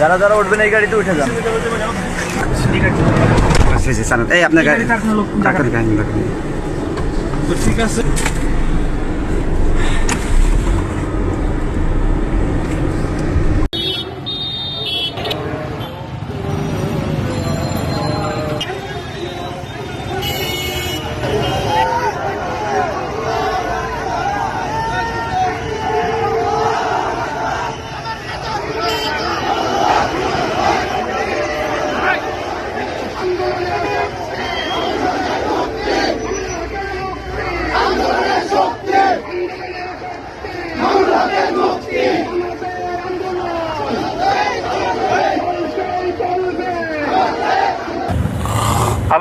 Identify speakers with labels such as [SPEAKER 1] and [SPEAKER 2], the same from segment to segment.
[SPEAKER 1] যারা যারা উঠবেন এই গাড়িতে উঠে যান
[SPEAKER 2] এই আপনার গাড়ি ডাক্তার গাড়ি
[SPEAKER 3] ঠিক আছে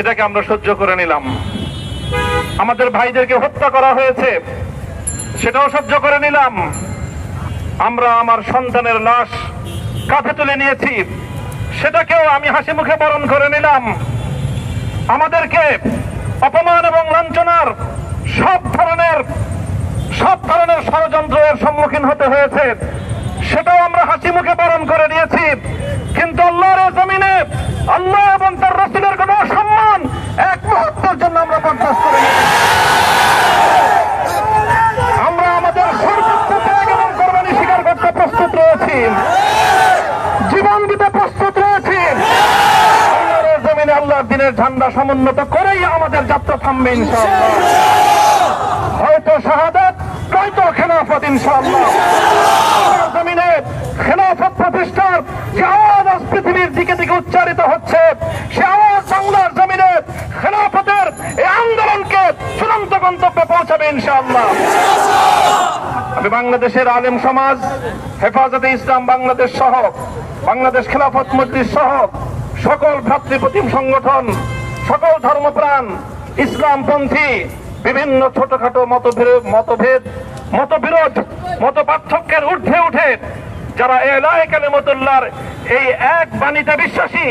[SPEAKER 4] এটাকে আমরা সহ্য করে নিলাম। আমাদের ভাইদেরকে হত্যা করা হয়েছে, সেটাও সহ্য করে নিলাম। আমরা আমার সন্তানের লাশ কাঁধে তুলে নিয়েছি, সেটাকেও আমি হাসি মুখে বরণ করে নিলাম। আমাদেরকে অপমান এবং লাঞ্ছনার সব ধরনের সব ধরনের ষড়যন্ত্রের সম্মুখীন হতে হয়েছে, সেটাও আমরা হাসি মুখে বরণ করে নিয়েছি। কিন্তু আল্লাহর জমিনে আল্লাহ এবং তার রসুলের কোন সম্মান এক মুহূর্তের জন্য আমরা বরদাস্ত করে আমরা আমাদের সর্বোচ্চ ত্যাগ এবং কোরবানি স্বীকার করতে প্রস্তুত রয়েছি জীবন দিতে প্রস্তুত রয়েছি আল্লাহর এই জমিনে আল্লাহর দিনের ঝান্ডা সমুন্নত করেই আমাদের যাত্রা থামবে, ইনশাআল্লাহ। হয়তো শাহাদাত, নয়তো খেলাফত, ইনশাআল্লাহ। খেলাফত প্রতিষ্ঠার যে আওয়াজ আজ পৃথিবীর দিকে দিকে উচ্চারিত হচ্ছে, সে আওয়াজ বাংলার জমিনে খেলাফতের এই আন্দোলনকে চূড়ান্ত গন্তব্যে পৌঁছাবে, ইনশাআল্লাহ। আমি বাংলাদেশের আলেম সমাজ, হেফাজতে ইসলাম বাংলাদেশ সহ, বাংলাদেশ খেলাফত মজলিস সহ সকল ভ্রাতৃপ্রতিম সংগঠন সকল ধর্মপ্রাণ, ইসলামপন্থী, বিভিন্ন ছোটখাটো মতভেদ মতভেদ, মতবিরোধ মত পার্থক্যের ঊর্ধ্বে উঠে যারা এলায় কালেমতুল্লাহর এই এক বাণীতে বিশ্বাসী,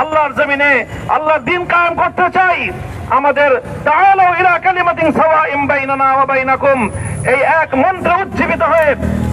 [SPEAKER 4] আল্লাহর জমিনে আল্লাহর দিন কায়েম করতে চাই, আমাদের বাইনাকুম, এই এক মন্ত্রে উজ্জীবিত হয়ে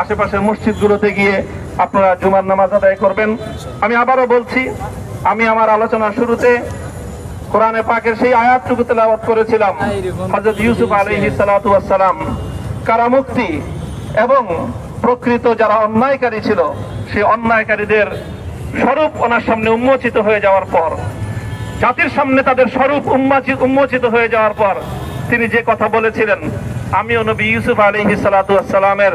[SPEAKER 4] আশেপাশের মসজিদগুলোতে গিয়ে আপনারা জুমার নামাজ আদায় করবেন। আমি আবারও বলছি, আমি আমার আলোচনার শুরুতে কোরআনে পাকের সেই আয়াতটুকু তেলাওয়াত করেছিলাম। হযরত ইউসুফ আলাইহি সালাতু ওয়াসসালাম কারামুক্তি এবং প্রকৃত যারা অন্যায়কারী ছিল, সেই অন্যায়কারীদের স্বরূপ ওনার সামনে উন্মোচিত হয়ে যাওয়ার পর, জাতির সামনে তাদের স্বরূপ উন্মোচিত হয়ে যাওয়ার পর তিনি যে কথা বলেছিলেন, আমিও নবী ইউসুফ আলাইহি সালাতু ওয়াসসালামের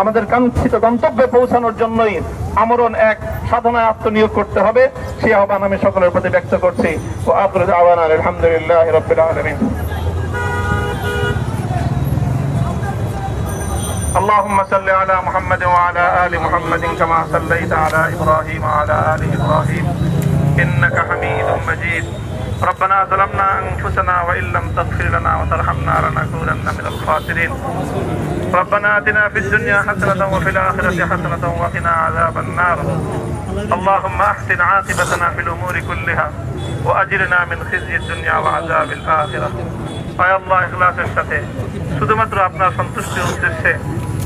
[SPEAKER 4] আমাদের কাঙ্ক্ষিত গন্তব্যে পৌঁছানোর জন্যই আমরণ এক সাধনায় আত্মনিয়োগ করতে হবে সেই আহ্বান আমি সকলের প্রতি ব্যক্ত করছি ও আফরুজ আওয়ান আলহামদুলিল্লাহ রবিল আলমিন اللهم صل على محمد وعلى آل محمد كما صليت على إبراهيم وعلى آل إبراهيم إنك حميد مجيد ربنا ظلمنا أنفسنا وإن لم تغفر لنا وترحمنا لنكونن من الخاسرين ربنا آتنا في الدنيا حسنة وفي الآخرة حسنة وقنا عذاب النار اللهم أحسن عاقبتنا في الأمور كلها وأجرنا من خزي الدنيا وعذاب الآخرة আয় আল্লাহ ইখলাসের সাথে শুধুমাত্র আপনার সন্তুষ্টির উদ্দেশ্যে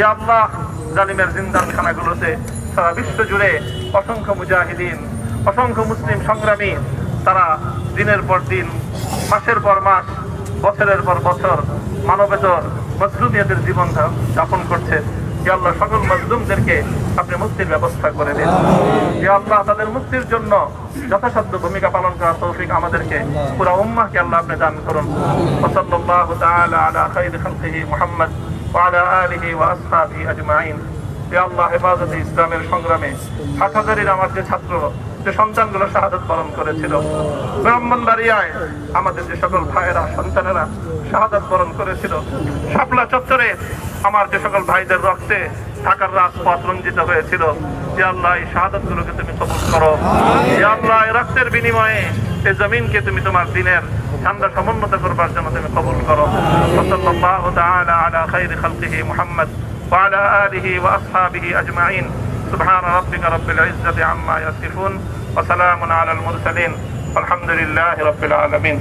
[SPEAKER 4] এ আল্লাহ জালিমের জিন্দানখানাগুলোতে সারা বিশ্ব জুড়ে অসংখ্য মুজাহিদিন, অসংখ্য মুসলিম সংগ্রামী, তারা দিনের পর দিন, মাসের পর মাস, বছরের পর বছর মানবেতর মজলুমিয়াদের জীবন যাপন করছে। যে আল্লাহ সকল মজলুমদেরকে আপনি মুক্তির ব্যবস্থা করে দিন। যে আল্লাহ তাদের মুক্তির জন্য যথাসাধ্য ভূমিকা পালন করার তৌফিক আমাদেরকে পুরা উম্মাহকে আল্লাহ আপনি দান করুন। মুহাম্মদ। ওয়া আসহাবিহি আজমাইন হে আল্লাহ, হেফাজতে ইসলামের সংগ্রামে আমার যে ছাত্র, যে সন্তানগুলো শাহাদত বরণ করেছিল ব্রাহ্মণবাড়িয়ায় আমাদের যে সকল ভাইয়েরা, সন্তানেরা শাহাদত বরণ করেছিল, শাপলা চত্বরে আমার যে সকল ভাইদের রক্তে ঢাকার রাজপথ রঞ্জিত হয়েছিল যে আল্লাহ, এই তুমি কবুল করো। যে রক্তের বিনিময়ে এই জমিনকে তুমি তোমার দিনের ঠান্ডা সমুন্নত করবার জন্য তুমি কবুল করো সাল্লাল্লাহু তাআলা আলা খাইরি খালকিহি মুহাম্মদ وعلى آله وأصحابه أجمعين سبحان ربك رب العزة عما يصفون وسلام على المرسلين والحمد لله رب العالمين